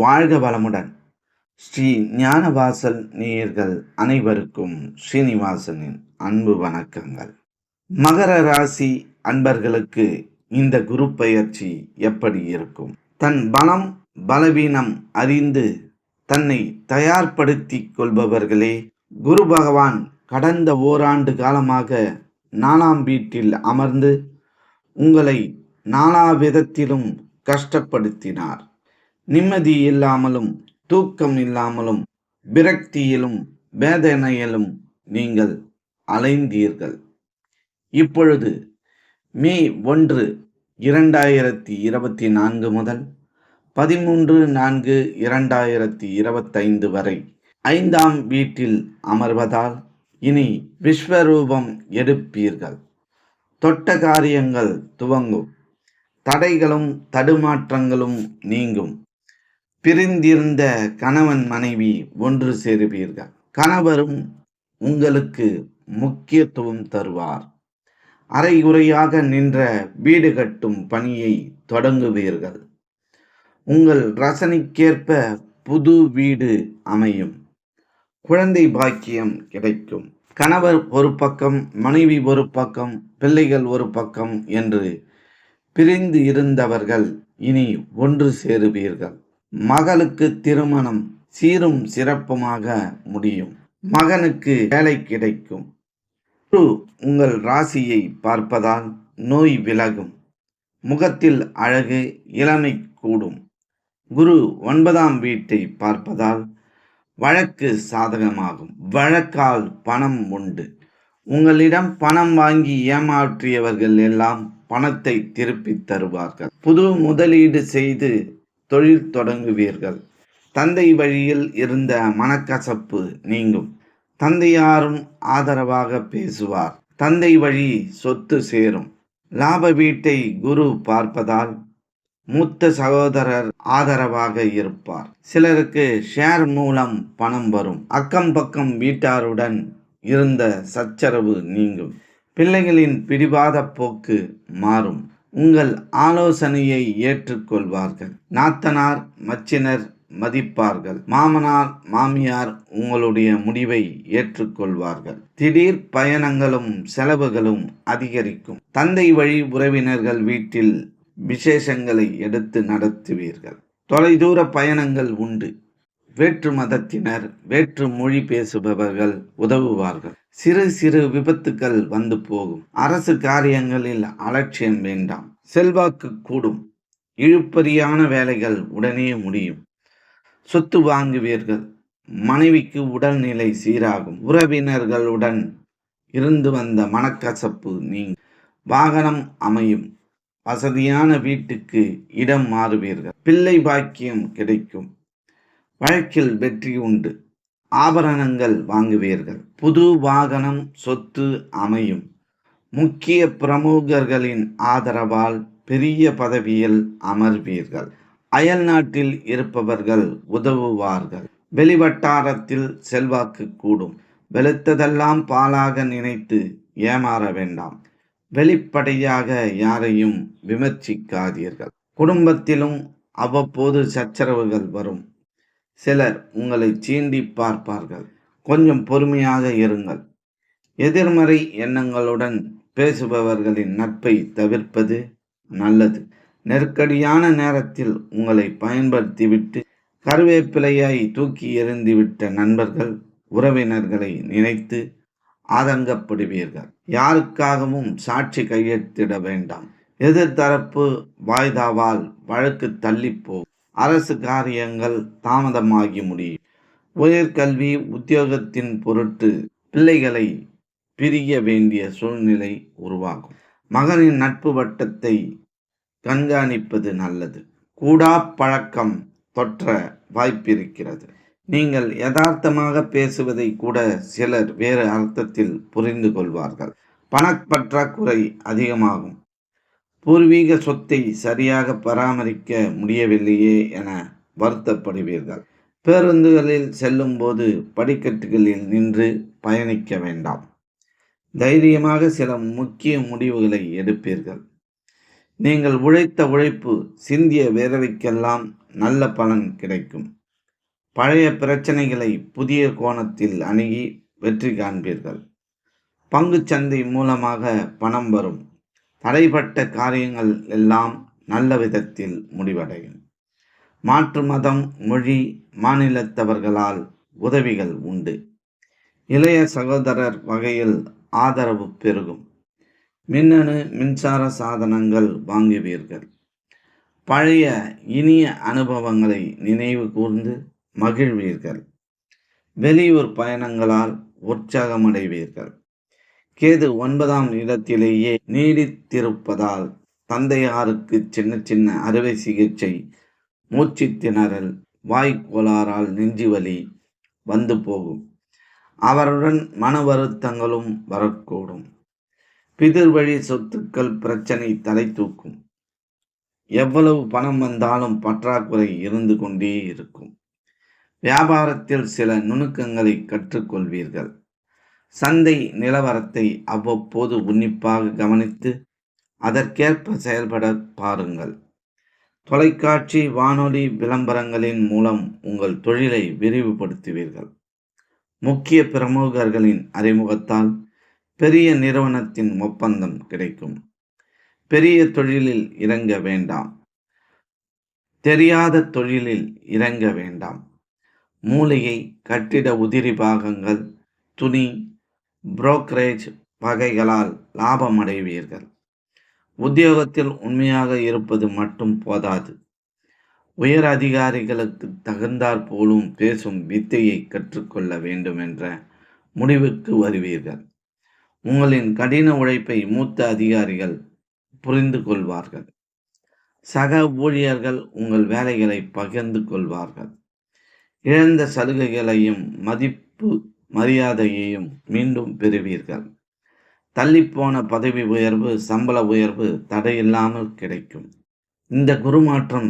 வாழ்க வளமுடன். ஸ்ரீ ஞானவாசல் நேயர்கள் அனைவருக்கும் ஸ்ரீனிவாசனின் அன்பு வணக்கங்கள். மகர ராசி அன்பர்களுக்கு இந்த குரு பயிற்சி எப்படி இருக்கும்? தன் பலம் பலவீனம் அறிந்து தன்னை தயார்படுத்தி கொள்பவர்களே குரு பகவான் கடந்த ஓராண்டு காலமாக நாலாம் வீட்டில் அமர்ந்து உங்களை நாலா விதத்திலும் கஷ்டப்படுத்தினார். நிம்மதி இல்லாமலும் தூக்கம் இல்லாமலும் விரக்தியிலும் வேதனையிலும் நீங்கள் அலைந்தீர்கள். இப்பொழுது மே ஒன்று இரண்டாயிரத்தி இருபத்தி நான்கு முதல் பதிமூன்று நான்கு இரண்டாயிரத்தி இருபத்தைந்து வரை ஐந்தாம் வீட்டில் அமர்வதால் இனி விஸ்வரூபம் எடுப்பீர்கள். தொட்ட காரியங்கள் துவங்கும். தடைகளும் தடுமாற்றங்களும் நீங்கும். பிரிந்திருந்த கணவன் மனைவி ஒன்று சேருவீர்கள். கணவரும் உங்களுக்கு முக்கியத்துவம் தருவார். அரைகுறையாக நின்ற வீடு கட்டும் பணியை தொடங்குவீர்கள். உங்கள் ரசனைக்கேற்ப புது வீடு அமையும். குழந்தை பாக்கியம் கிடைக்கும். கணவர் ஒரு பக்கம் மனைவி ஒரு பக்கம் பிள்ளைகள் ஒரு பக்கம் என்று பிரிந்து இருந்தவர்கள் இனி ஒன்று சேருவீர்கள். மகளுக்கு திருமணம் சீரும் சிறப்புமாக முடியும். மகனுக்கு வேலை கிடைக்கும். குரு உங்கள் ராசியை பார்ப்பதால் நோய் விலகும். முகத்தில் அழகு இளமை கூடும். குரு ஒன்பதாம் வீட்டை பார்ப்பதால் வழக்கு சாதகமாகும். வழக்கால் பணம் உண்டு. உங்களிடம் பணம் வாங்கி ஏமாற்றியவர்கள் எல்லாம் பணத்தை திருப்பித் தருவார்கள். புது முதலீடு செய்து தொழில் தொடங்குவீர்கள். தந்தை வழியில் இருந்த மனக்கசப்பு நீங்கும். தந்தையாரும் ஆதரவாக பேசுவார். தந்தை வழி சொத்து சேரும். லாப வீட்டை குரு பார்ப்பதால் மூத்த சகோதரர் ஆதரவாக இருப்பார். சிலருக்கு ஷேர் மூலம் பணம் வரும். அக்கம் பக்கம் வீட்டாருடன் இருந்த சச்சரவு நீங்கும். பிள்ளைகளின் பிடிவாத போக்கு மாறும். உங்கள் ஆலோசனையை ஏற்றுக்கொள்வார்கள். நாத்தனார் மச்சினர் மதிப்பார்கள். மாமனார் மாமியார் உங்களுடைய முடிவை ஏற்றுக்கொள்வார்கள். திடீர் பயணங்களும் செலவுகளும் அதிகரிக்கும். தந்தை வழி உறவினர்கள் வீட்டில் விசேஷங்களை எடுத்து நடத்துவீர்கள். தொலைதூர பயணங்கள் உண்டு. வேற்று மதத்தினர் வேற்று மொழி பேசுபவர்கள் உதவுவார்கள். சிறு சிறு விபத்துக்கள் வந்து போகும். அரசு காரியங்களில் அலட்சியம் வேண்டாம். செல்வாக்கு கூடும். இழுப்பறியான வேலைகள் உடனே முடியும். சொத்து வாங்குவீர்கள். மனைவிக்கு உடல்நிலை சீராகும். உறவினர்களுடன் இருந்து வந்த மனக்கசப்பு நீங்க வாகனம் அமையும். வசதியான வீட்டுக்கு இடம் மாறுவீர்கள். பிள்ளை பாக்கியம் கிடைக்கும். வழக்கில் வெற்றி உண்டு. ஆபரணங்கள் வாங்குவீர்கள். புது வாகனம் சொத்து அமையும். முக்கிய பிரமுகர்களின் ஆதரவால் பெரிய பதவியில் அமர்வீர்கள். அயல் நாட்டில் இருப்பவர்கள் உதவுவார்கள். வெளிவட்டாரத்தில் செல்வாக்கு கூடும். வெளுத்ததெல்லாம் பாலாக நினைத்து ஏமாற வேண்டாம். வெளிப்படையாக யாரையும் விமர்சிக்காதீர்கள். குடும்பத்திலும் அவ்வப்போது சச்சரவுகள் வரும். சிலர் உங்களை சீண்டி பார்ப்பார்கள். கொஞ்சம் பொறுமையாக இருங்கள். எதிர்மறை எண்ணங்களுடன் பேசுபவர்களின் நட்பை தவிர்ப்பது நல்லது. நெருக்கடியான நேரத்தில் உங்களை பயன்படுத்திவிட்டு கருவேப்பிலையாய் தூக்கி எறிந்துவிட்ட நண்பர்கள் உறவினர்களை நினைத்து ஆதங்கப்படுவீர்கள். யாருக்காகவும் சாட்சி கையெழுத்திட வேண்டாம். எதிர்தரப்பு வாய்தாவால் வழக்கு தள்ளிப்போகும் அரசு காரியங்கள் தாமதமாகி முடியும். உயர்கல்வி உத்தியோகத்தின் பொருட்டு பிள்ளைகளை பிரிய வேண்டிய சூழ்நிலை உருவாகும். மகனின் நட்பு வட்டத்தை கண்காணிப்பது நல்லது. கூடா பழக்கம் தொற்ற வாய்ப்பிருக்கிறது. நீங்கள் யதார்த்தமாக பேசுவதை கூட சிலர் வேறு அர்த்தத்தில் புரிந்து கொள்வார்கள். பணப்பற்றாக்குறை அதிகமாகும். பூர்வீக சொத்தை சரியாக பராமரிக்க முடியவில்லையே என வருத்தப்படுவீர்கள். பேருந்துகளில் செல்லும்போது படிக்கட்டுகளில் நின்று பயணிக்க வேண்டாம். தைரியமாக சில முக்கிய முடிவுகளை எடுப்பீர்கள். நீங்கள் உழைத்த உழைப்பு சிந்திய வேதனைக்கெல்லாம் நல்ல பலன் கிடைக்கும். பழைய பிரச்சனைகளை புதிய கோணத்தில் அணுகி வெற்றி காண்பீர்கள். பங்குச் சந்தை மூலமாக பணம் வரும். தடைப்பட்ட காரியங்கள் எல்லாம் நல்ல விதத்தில் முடிவடையும். மாற்று மதம் மொழி மாநிலத்தவர்களால் உதவிகள் உண்டு. இளைய சகோதரர் வகையில் ஆதரவு பெருகும். மின்னணு மின்சார சாதனங்கள் வாங்குவீர்கள். பழைய இனிய அனுபவங்களை நினைவு கூர்ந்து மகிழ்வீர்கள். வெளியூர் பயணங்களால் உற்சாகமடைவீர்கள். கேது ஒன்பதாம் இடத்திலேயே நீடித்திருப்பதால் தந்தையாருக்கு சின்ன சின்ன அறுவை சிகிச்சை மூச்சு திணறல் நெஞ்சு நெஞ்சுவலி வந்து போகும். அவருடன் மன வருத்தங்களும் வரக்கூடும். பிதிர் வழி சொத்துக்கள் பிரச்சனை தலை தூக்கும். எவ்வளவு பணம் வந்தாலும் பற்றாக்குறை இருந்து கொண்டே இருக்கும். வியாபாரத்தில் சில நுணுக்கங்களை கற்றுக்கொள்வீர்கள். சந்தை நிலவரத்தை அவ்வப்போது உன்னிப்பாக கவனித்து அதற்கேற்ப செயல்பட பாருங்கள். தொலைக்காட்சி வானொலி விளம்பரங்களின் மூலம் உங்கள் தொழிலை விரிவுபடுத்துவீர்கள். முக்கிய பிரமுகர்களின் அறிமுகத்தால் பெரிய நிறுவனத்தின் ஒப்பந்தம் கிடைக்கும். பெரிய தொழிலில் இறங்க வேண்டாம். தெரியாத தொழிலில் இறங்க வேண்டாம். மூளையை கட்டிட உதிரி பாகங்கள் துணி புரோக்கரேஜ் வகைகளால் லாபம் அடைவீர்கள் உத்தியோகத்தில் உண்மையாக இருப்பது மட்டும் போதாது. உயர் அதிகாரிகளுக்கு தகுந்தாற் போலும் பேசும் வித்தையை கற்றுக்கொள்ள வேண்டும் என்ற முடிவுக்கு வருவீர்கள். உங்களின் கடின உழைப்பை மூத்த அதிகாரிகள் புரிந்து கொள்வார்கள். சக ஊழியர்கள் உங்கள் வேலைகளை பகிர்ந்து கொள்வார்கள். இழந்த சலுகைகளையும் மதிப்பு மரியாதையையும் மீண்டும் பெறுவீர்கள். தள்ளிப்போன பதவி உயர்வு சம்பள உயர்வு தடையில்லாமல் கிடைக்கும். இந்த குருமாற்றம்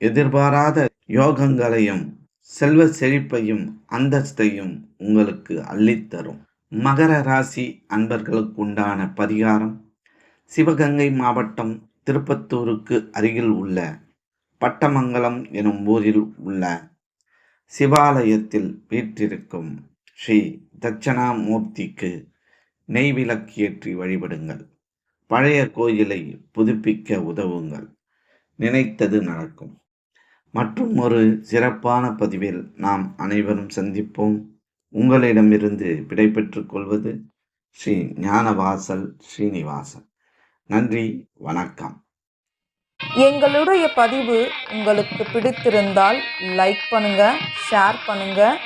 எதிர்பாராத யோகங்களையும் செல்வ செழிப்பையும் அந்தஸ்தையும் உங்களுக்கு அள்ளித்தரும். மகர ராசி அன்பர்களுக்கு உண்டான பரிகாரம் சிவகங்கை மாவட்டம் திருப்பத்தூருக்கு அருகில் உள்ள பட்டமங்கலம் எனும் ஊரில் உள்ள சிவாலயத்தில் வீற்றிருக்கும் ஸ்ரீ தட்சணாமூர்த்திக்கு நெய் விளக்கேற்றி வழிபடுங்கள். பழைய கோயிலை புதுப்பிக்க உதவுங்கள். நினைத்தது நடக்கும். மற்றும் ஒரு சிறப்பான பதிவில் நாம் அனைவரும் சந்திப்போம். உங்களிடமிருந்து விடைபெற்றுக் கொள்வது ஸ்ரீ ஞானவாசல் ஸ்ரீனிவாசன். நன்றி வணக்கம். எங்களுடைய பதிவு உங்களுக்கு பிடித்திருந்தால் லைக் பண்ணுங்க ஷேர் பண்ணுங்க.